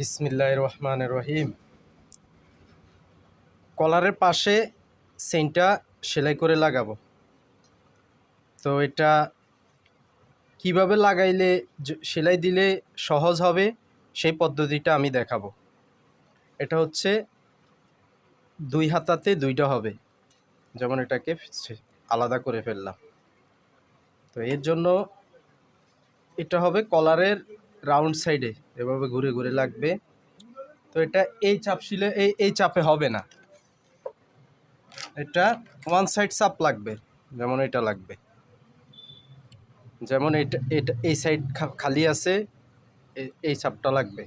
বিসমিল্লাহ রহমান রহিম। কলারের পাশে সেন্টটা সেলাই করে লাগাবো। তো এটা কীভাবে লাগাইলে সেলাই দিলে সহজ হবে সেই পদ্ধতিটা আমি দেখাবো। এটা হচ্ছে দুই হাতাতে দুইটা হবে। যেমন এটাকে আলাদা করে ফেললাম। তো এর জন্য এটা হবে কলারের রাউন্ড সাইডে এভাবে ঘুরে ঘুরে লাগবে। তো এটা এই চাপ শিলে এই এই চাপে হবে না। এটা ওয়ান সাইড চাপ লাগবে, যেমন এটা লাগবে। যেমন এটা এটা, এই সাইড খালি আছে এই চাপটা লাগবে।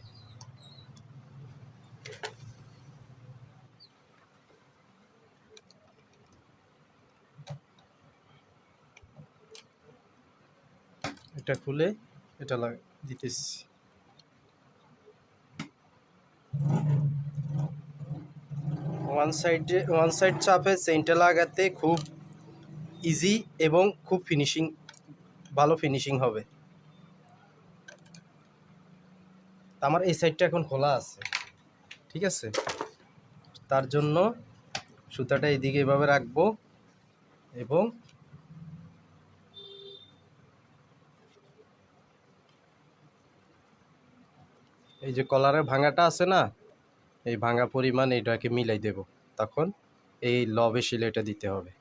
এটা খুলে এটা লাগ দিতেছি। ওয়ান সাইডে ওয়ান সাইড চাপে চেইনটা লাগাতে খুব ইজি এবং খুব ফিনিশিং ভালো ফিনিশিং হবে। আমার এই সাইডটা এখন খোলা আছে, ঠিক আছে? তার জন্য সুতাটা এইদিকে এভাবে রাখব এবং এই যে কলারের ভাঙাটা আছে না, এই ভাঙা পরিমাণ এটাকে মিলাই দেব। তখন এই লবে সিলাইটা দিতে হবে।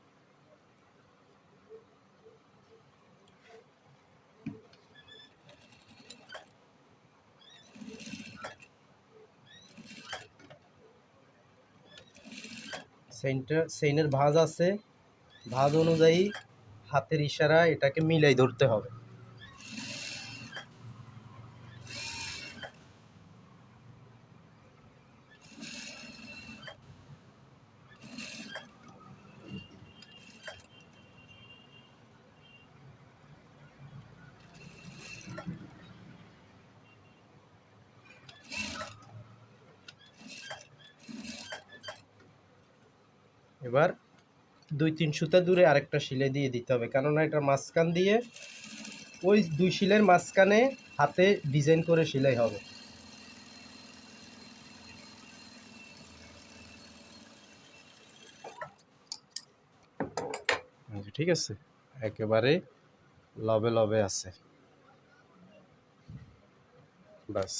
সেন্টার সেইনের ভাঁজ আছে। ভাঁজ অনুযায়ী হাতের ইশারা এটাকে মিলাই ধরতে হবে। এবার দুই তিন সুতা দূরে আরেকটা শিলে দিয়ে দিতে হবে। কেননা এটার মাঝখান দিয়ে ওই দুই শিলের মাঝখানে হাতে ডিজাইন করে সেলাই হবে। ঠিক আছে? একেবারে লবে লবে আছে। বাস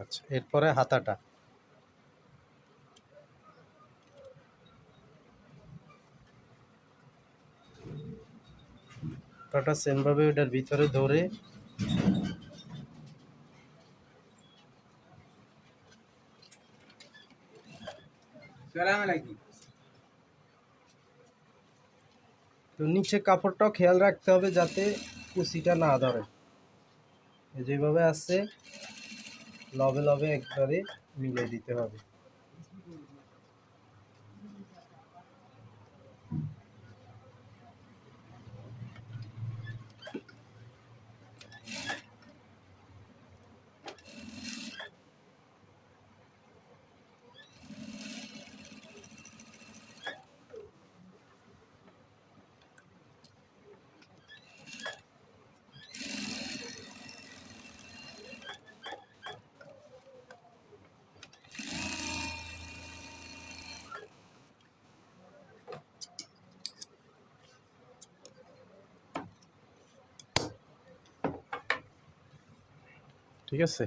আচ্ছা এরপরে হাতাটা। কাটা সেমভাবে ওটার ভিতরে ধরে। তো নিচে কাপড়টাও খেয়াল রাখতে হবে যাতে কুচিটা না ধরে। এই যেভাবে আছে লবে লবে একবারে মিলে দিতে হবে। ঠিক আছে?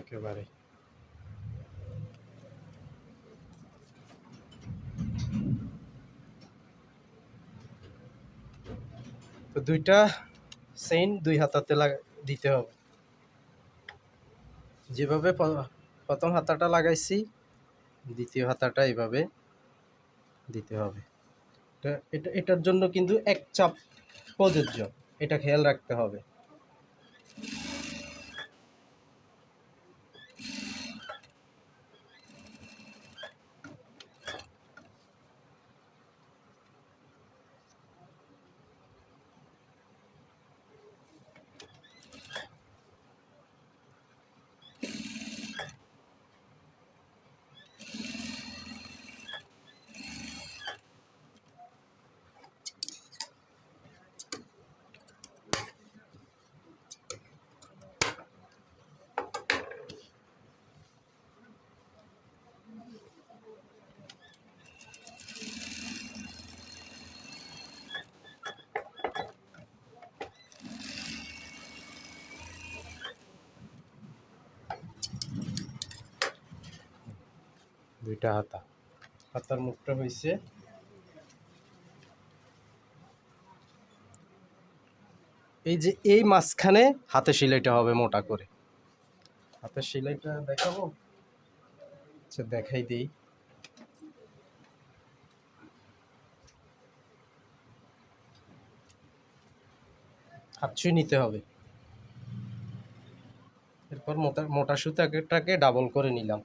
একেবারে। তো দুইটা সেন দুই হাতাতে দিতে হবে। যেভাবে প্রথম হাতাটা লাগাইছি, দ্বিতীয় হাতাটা এইভাবে দিতে হবে। এটা, এটার জন্য কিন্তু এক চাপ প্রযোজ্য। এটা খেয়াল রাখতে হবে। দুইটা হাতা। হাতার মুখটা হয়েছে এই যে এই মাঝখানে হাতে সেলাইটা হবে মোটা করে। হাতের সেলাইটা দেখাবো? আচ্ছা দেখাই দিই। হাতছুই নিতে হবে। এরপর মোটা মোটা সুতাটাকে ডাবল করে নিলাম।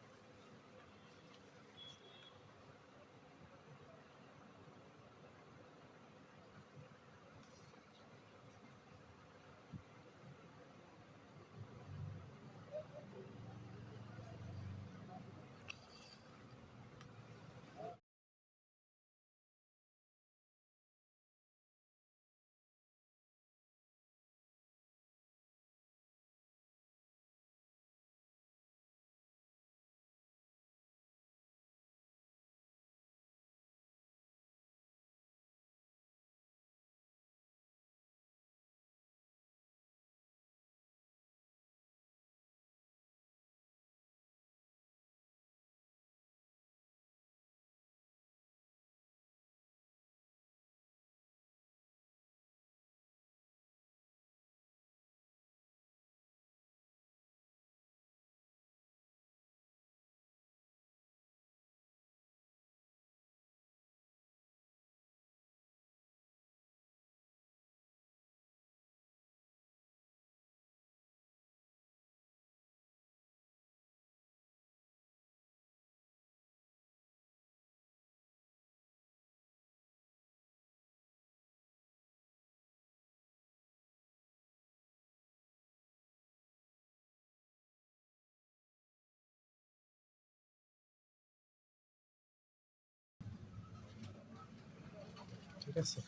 আছে।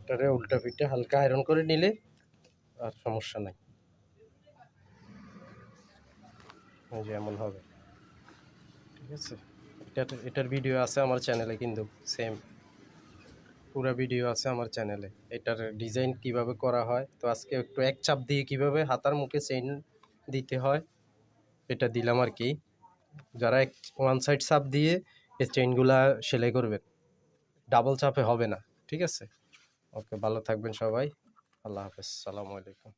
এটারে উল্টা পিঠে হালকা আয়রন করে নিলে আর সমস্যা নাই। যে এমন হবে। ঠিক আছে? এটা এটার ভিডিও আছে আমার চ্যানেলে কিন্তু সেম পুরো ভিডিও আছে আমার চ্যানেলে এটার ডিজাইন কীভাবে করা হয়, তো আজকে একটু এক চাপ দিয়ে কীভাবে হাতার মুখে চেইন দিতে হয়, এটা দিলাম আর কি। যারা এক ওয়ান সাইড চাপ দিয়ে এই চেইনগুলা সেলাই করবেন। ডাবল চাপে হবে না ঠিক আছে? ওকে ভালো থাকবেন সবাই আল্লাহ হাফেজ সালামু আলাইকুম।